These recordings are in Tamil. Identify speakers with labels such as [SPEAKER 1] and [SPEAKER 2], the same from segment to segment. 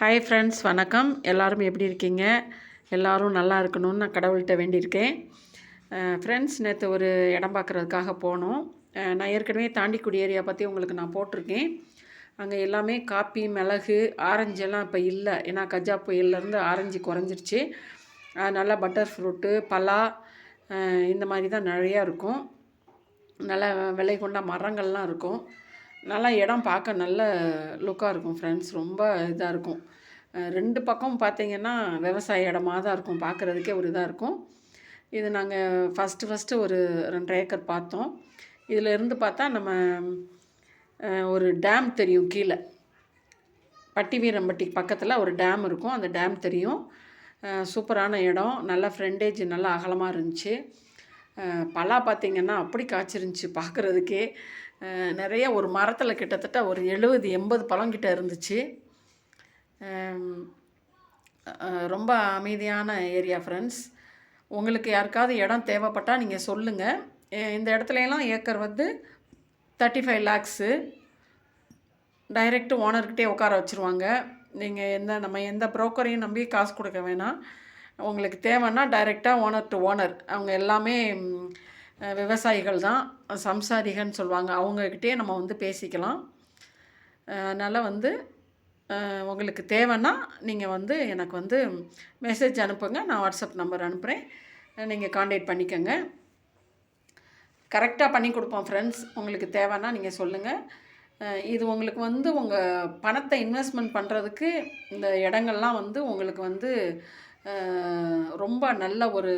[SPEAKER 1] ஹாய் ஃப்ரெண்ட்ஸ் வணக்கம். எல்லாரும் எப்படி இருக்கீங்க? எல்லாரும் நல்லா இருக்கணும்னு நான் கடவுள்கிட்ட வேண்டியிருக்கேன். ஃப்ரெண்ட்ஸ் நேற்று ஒரு இடம் பார்க்குறதுக்காக போனோம். நான் ஏற்கனவே தாண்டிக்குடி ஏரியா பற்றி உங்களுக்கு நான் போட்டிருக்கேன். அங்கே எல்லாமே காப்பி மிளகு ஆரஞ்சு எல்லாம் இப்போ இல்லை. ஏன்னா கஜா புயல்லேருந்து ஆரஞ்சு குறைஞ்சிருச்சு. நல்லா பட்டர் ஃப்ரூட்டு பலா இந்த மாதிரி தான் நிறையா இருக்கும். நல்லா விலை கொண்ட மரங்கள்லாம் இருக்கும். நல்லா இடம் பார்க்க நல்ல லுக்காக இருக்கும் ஃப்ரெண்ட்ஸ் ரொம்ப இதாக இருக்கும். ரெண்டு பக்கம் பார்த்தீங்கன்னா விவசாய இடமா தான் இருக்கும். பார்க்குறதுக்கே ஒரு இதாக இருக்கும். இது நாங்கள் ஃபஸ்ட்டு ஃபஸ்ட்டு ஒரு ரெண்டரை ஏக்கர் பார்த்தோம். இதில் இருந்து பார்த்தா நம்ம ஒரு டேம் தெரியும் கீழே. பட்டி வீரம்பட்டி பக்கத்தில் ஒரு டேம் இருக்கும். அந்த டேம் தெரியும். சூப்பரான இடம். நல்ல ஃப்ரெண்டேஜ் நல்லா அகலமாக இருந்துச்சு. பலா பார்த்திங்கன்னா அப்படி காய்ச்சிருந்துச்சி பார்க்குறதுக்கே நிறைய ஒரு மரத்தில் கிட்டத்தட்ட ஒரு எழுபது எண்பது பழம் கிட்ட இருந்துச்சு. ரொம்ப அமைதியான ஏரியா ஃப்ரெண்ட்ஸ் உங்களுக்கு யாருக்காவது இடம் தேவைப்பட்டால் நீங்கள் சொல்லுங்கள் இந்த இடத்துலலாம் ஏக்கர் வந்து தேர்ட்டி ஃபைவ் லேக்ஸு டைரெக்ட் ஓனர்கிட்டே உட்கார வச்சுருவாங்க. நீங்கள் எந்த நம்ம எந்த ப்ரோக்கரையும் நம்பி காசு கொடுக்க வேணாம். உங்களுக்கு தேவைன்னா டைரெக்டாக ஓனர் டு ஓனர் அவங்க எல்லாமே விவசாயிகள் தான் சம்சாரிகள்னு சொல்லுவாங்க. அவங்கக்கிட்டே நம்ம வந்து பேசிக்கலாம். அதனால் வந்து உங்களுக்கு தேவைன்னா நீங்கள் வந்து எனக்கு வந்து மெசேஜ் அனுப்புங்க. நான் வாட்ஸ்அப் நம்பர் அனுப்புகிறேன் நீங்கள் காண்டாக்ட் பண்ணிக்கோங்க. கரெக்டாக பண்ணி கொடுப்போம் ஃப்ரெண்ட்ஸ் உங்களுக்கு தேவைன்னா நீங்கள் சொல்லுங்கள் இது உங்களுக்கு வந்து உங்கள் பணத்தை இன்வெஸ்ட்மெண்ட் பண்ணுறதுக்கு இந்த இடங்கள்லாம் வந்து உங்களுக்கு வந்து ரொம்ப நல்ல ஒரு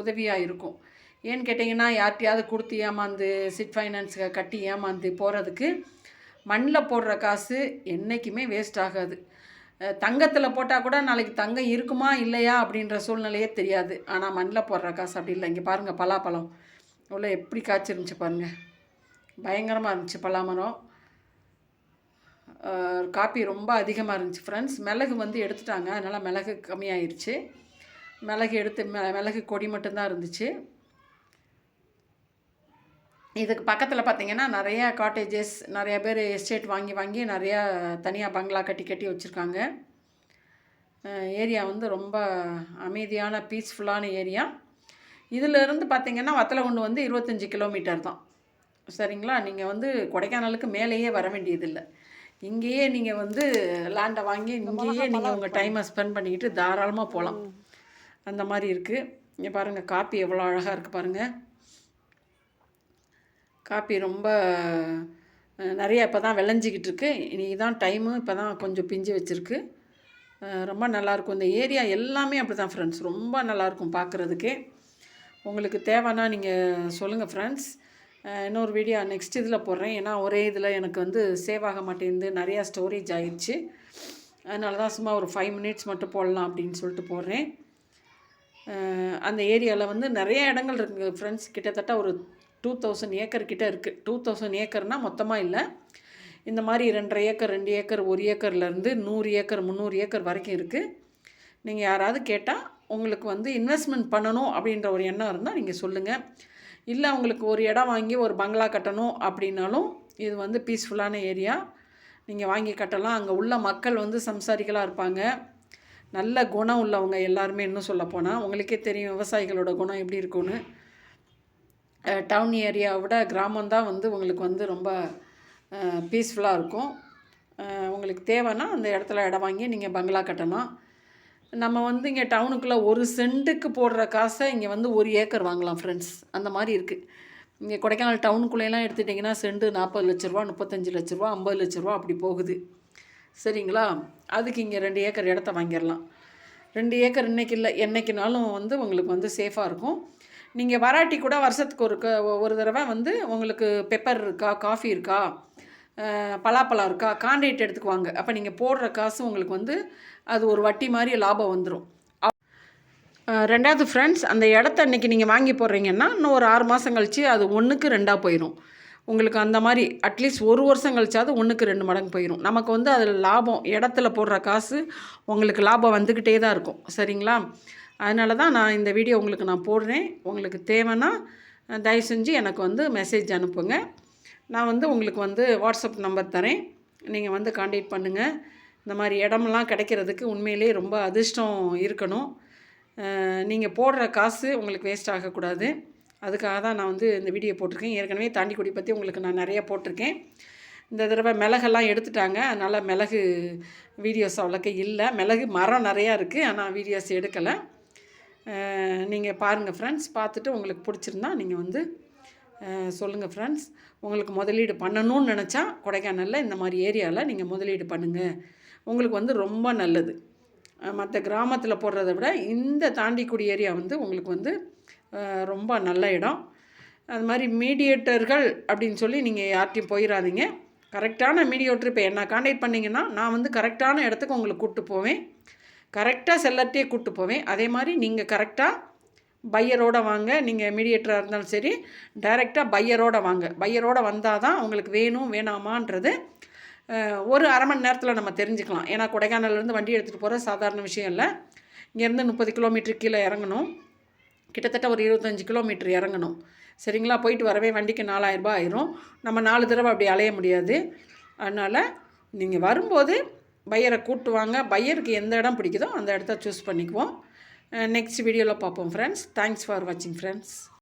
[SPEAKER 1] உதவியாக இருக்கும். ஏன்னு கேட்டிங்கன்னா யார்கிட்டையாவது கொடுத்து ஏமாந்து சிட் ஃபைனான்ஸுக்கு கட்டி ஏமாந்து போகிறதுக்கு மண்ணில் போடுற காசு என்றைக்குமே வேஸ்ட் ஆகாது. தங்கத்தில் போட்டால் கூட நாளைக்கு தங்கம் இருக்குமா இல்லையா அப்படின்ற சூழ்நிலையே தெரியாது. ஆனால் மண்ணில் போடுற காசு அப்படி இல்லை. இங்கே பாருங்கள் பலாப்பழம். இவ்வளோ எப்படி காய்ச்சிருந்துச்சு பாருங்கள் பயங்கரமாக இருந்துச்சு பலாமரம். காப்பி ரொம்ப அதிகமாக இருந்துச்சு ஃப்ரெண்ட்ஸ் மிளகு வந்து எடுத்துட்டாங்க. அதனால் மிளகு கம்மியாயிருச்சு. மிளகு எடுத்து மி- மிளகு கொடி மட்டும்தான் இருந்துச்சு. இதுக்கு பக்கத்தில் பார்த்தீங்கன்னா நிறையா காட்டேஜஸ் நிறைய பேர் எஸ்டேட் வாங்கி வாங்கி நிறையா தனியாக பங்களா கட்டி கட்டி வச்சுருக்காங்க. ஏரியா வந்து ரொம்ப அமைதியான பீஸ்ஃபுல்லான ஏரியா இதிலிருந்து பார்த்தீங்கன்னா வத்தலகுண்டு வந்து இருபத்தஞ்சி கிலோமீட்டர் தான். சரிங்களா? நீங்கள் வந்து கொடைக்கானலுக்கு மேலேயே வர வேண்டியதில்லை. இங்கேயே நீங்கள் வந்து லேண்டை வாங்கி இங்கேயே நீங்கள் உங்கள் டைமை ஸ்பெண்ட் பண்ணிக்கிட்டு தாராளமாக போகலாம் அந்த மாதிரி இருக்குது இங்கே பாருங்கள் காப்பி எவ்வளோ அழகாக இருக்குது பாருங்கள் காப்பி ரொம்ப நிறையா நிறைய இப்போ தான் விளைஞ்சிக்கிட்டு இருக்கு இனி தான் டைமு இப்போ தான் கொஞ்சம் பிஞ்சு வச்சுருக்கு. ரொம்ப நல்லாயிருக்கும் இந்த ஏரியா எல்லாமே அப்படி தான் ஃப்ரெண்ட்ஸ் ரொம்ப நல்லாயிருக்கும் பார்க்குறதுக்கே உங்களுக்கு தேவைன்னா நீங்கள் சொல்லுங்கள் ஃப்ரெண்ட்ஸ் இன்னொரு வீடியோ நெக்ஸ்ட் இதில் போடுறேன். ஏன்னா ஒரே இதில் எனக்கு வந்து சேவ் ஆக மாட்டேங்குது. நிறையா ஸ்டோரேஜ் ஆயிடுச்சு. அதனால தான் சும்மா ஒரு ஃபைவ் மினிட்ஸ் மட்டும் போடலாம் அப்படின்னு சொல்லிட்டு போடுறேன். அந்த ஏரியாவில் வந்து நிறைய இடங்கள் இருக்குது ஃப்ரெண்ட்ஸ் கிட்டத்தட்ட ஒரு டூ தௌசண்ட் ஏக்கர் கிட்டே இருக்குது டூ தௌசண்ட் ஏக்கர்னால் மொத்தமாக இல்லை. இந்த மாதிரி ரெண்டரை ஏக்கர் ரெண்டு ஏக்கர் ஒரு ஏக்கர்லேருந்து நூறு ஏக்கர் முந்நூறு ஏக்கர் வரைக்கும் இருக்குது நீங்கள் யாராவது கேட்டால் உங்களுக்கு வந்து இன்வெஸ்ட்மெண்ட் பண்ணணும் அப்படின்ற ஒரு எண்ணம் இருந்தால் நீங்கள் சொல்லுங்கள் இல்லை உங்களுக்கு ஒரு இடம் வாங்கி ஒரு பங்களா கட்டணும் அப்படின்னாலும் இது வந்து பீஸ்ஃபுல்லான ஏரியா நீங்கள் வாங்கி கட்டலாம். அங்கே உள்ள மக்கள் வந்து சம்சாரிகளாக இருப்பாங்க. நல்ல குணம் உள்ளவங்க எல்லாருமே இன்னும் சொல்ல போனால் உங்களுக்கே தெரியும் விவசாயிகளோட குணம் எப்படி இருக்கும்னு. டவுன் ஏரியாவை விட கிராமந்தான் வந்து உங்களுக்கு வந்து ரொம்ப பீஸ்ஃபுல்லாக இருக்கும். உங்களுக்கு தேவைன்னா அந்த இடத்துல இடம் வாங்கி நீங்கள் பங்களா கட்டலாம். நம்ம வந்து இங்கே டவுனுக்குள்ளே ஒரு சென்ட்டுக்கு போடுற காசை இங்கே வந்து ஒரு ஏக்கர் வாங்கலாம் ஃப்ரெண்ட்ஸ் அந்த மாதிரி இருக்குது இங்கே கொடைக்கானல் டவுனுக்குள்ளேலாம் எடுத்துட்டிங்கன்னா செண்டு நாற்பது லட்ச ரூபா முப்பத்தஞ்சு லட்ச ரூபா ஐம்பது லட்ச ரூபா அப்படி போகுது. சரிங்களா? அதுக்கு இங்கே ரெண்டு ஏக்கர் இடத்த வாங்கிடலாம். ரெண்டு ஏக்கர் இன்றைக்கி இல்லை என்றைக்குனாலும் வந்து உங்களுக்கு வந்து சேஃபாக இருக்கும். நீங்கள் வராட்டி கூட வருஷத்துக்கு ஒரு க ஒரு தடவை வந்து உங்களுக்கு பெப்பர் இருக்கா காஃபி இருக்கா பலாப்பழம் இருக்கா கான்ட்ரேட் எடுத்துக்குவாங்க. அப்போ நீங்கள் போடுற காசு உங்களுக்கு வந்து அது ஒரு வட்டி மாதிரி லாபம் வந்துடும் ரெண்டாவது ஃப்ரெண்ட்ஸ் அந்த இடத்த இன்னைக்கு நீங்கள் வாங்கி போடுறீங்கன்னா இன்னும் ஒரு ஆறு மாதம் கழித்து அது ஒன்றுக்கு ரெண்டாக போயிடும் உங்களுக்கு அந்த மாதிரி அட்லீஸ்ட் ஒரு வருஷம் கழிச்சாவது ஒன்றுக்கு ரெண்டு மடங்கு போயிடும் நமக்கு வந்து அதில் லாபம் இடத்துல போடுற காசு உங்களுக்கு லாபம் வந்துக்கிட்டே தான் இருக்கும். சரிங்களா? அதனால தான் நான் இந்த வீடியோ உங்களுக்கு நான் போடுறேன். உங்களுக்கு தேவைன்னா தயவு செஞ்சு எனக்கு வந்து மெசேஜ் அனுப்புங்க. நான் வந்து உங்களுக்கு வந்து வாட்ஸ்அப் நம்பர் தரேன். நீங்கள் வந்து காண்டாக்ட் பண்ணுங்கள் இந்த மாதிரி இடமெல்லாம் கிடைக்கிறதுக்கு உண்மையிலே ரொம்ப அதிர்ஷ்டம் இருக்கணும். நீங்கள் போடுற காசு உங்களுக்கு வேஸ்ட் ஆகக்கூடாது. அதுக்காக தான் நான் வந்து இந்த வீடியோ போட்டிருக்கேன். ஏற்கனவே தாண்டிக்குடி பற்றி உங்களுக்கு நான் நிறைய போட்டிருக்கேன். இந்த தடவை மிளகெல்லாம் எடுத்துட்டாங்க. அதனால் மிளகு வீடியோஸ் அவ்வளோக்கு இல்லை. மிளகு மரம் நிறையா இருக்குது ஆனால் வீடியோஸ் எடுக்கலை. நீங்கள் பாருங்கள் ஃப்ரெண்ட்ஸ் பார்த்துட்டு உங்களுக்கு பிடிச்சிருந்தா நீங்கள் வந்து சொல்லுங்கள் ஃப்ரெண்ட்ஸ் உங்களுக்கு முதலீடு பண்ணணும்னு நினச்சா கொடைக்கானலில் இந்த மாதிரி ஏரியாவில் நீங்கள் முதலீடு பண்ணுங்கள் உங்களுக்கு வந்து ரொம்ப நல்லது. மற்ற கிராமத்தில் போடுறத விட இந்த தாண்டிக்குடி ஏரியா வந்து உங்களுக்கு வந்து ரொம்ப நல்ல இடம். அது மாதிரி மீடியேட்டர்கள் அப்படின்னு சொல்லி நீங்கள் யார்ட்டையும் போயிடாதீங்க கரெக்டான மீடியேட்டர் இப்போ என்ன காண்டாக்ட் பண்ணிங்கன்னா நான் வந்து கரெக்டான இடத்துக்கு உங்களுக்கு கூப்பிட்டு போவேன். கரெக்டாக செல்லர்ட்டே கூப்பிட்டு போவேன். அதே மாதிரி நீங்கள் கரெக்டாக பையரோட வாங்க. நீங்கள் மீடியேட்டராக இருந்தாலும் சரி டைரெக்டாக பையரோட வாங்க. பையரோட வந்தால் தான் உங்களுக்கு வேணும் வேணாமான்றது ஒரு அரை மணி நேரத்தில் நம்ம தெரிஞ்சுக்கலாம். ஏன்னா கொடைக்கானல்லேருந்து வண்டி எடுத்துகிட்டு போகிற சாதாரண விஷயம் இல்லை. இங்கேருந்து முப்பது கிலோமீட்டர் கீழே இறங்கணும். கிட்டத்தட்ட ஒரு இருபத்தஞ்சி கிலோமீட்டர் இறங்கணும். சரிங்களா? போயிட்டு வரவே வண்டிக்கு நாலாயிரரூபா ஆயிரும். நம்ம நாலு தடவை அப்படி அலைய முடியாது. அதனால் நீங்கள் வரும்போது பையரை கூட்டுவாங்க பையருக்கு எந்த இடம் பிடிக்குதோ அந்த இடத்த சூஸ் பண்ணிக்குவோம். நெக்ஸ்ட் வீடியோவில் பார்ப்போம் ஃப்ரெண்ட்ஸ் தேங்க்ஸ் ஃபார் வாட்சிங் ஃப்ரெண்ட்ஸ்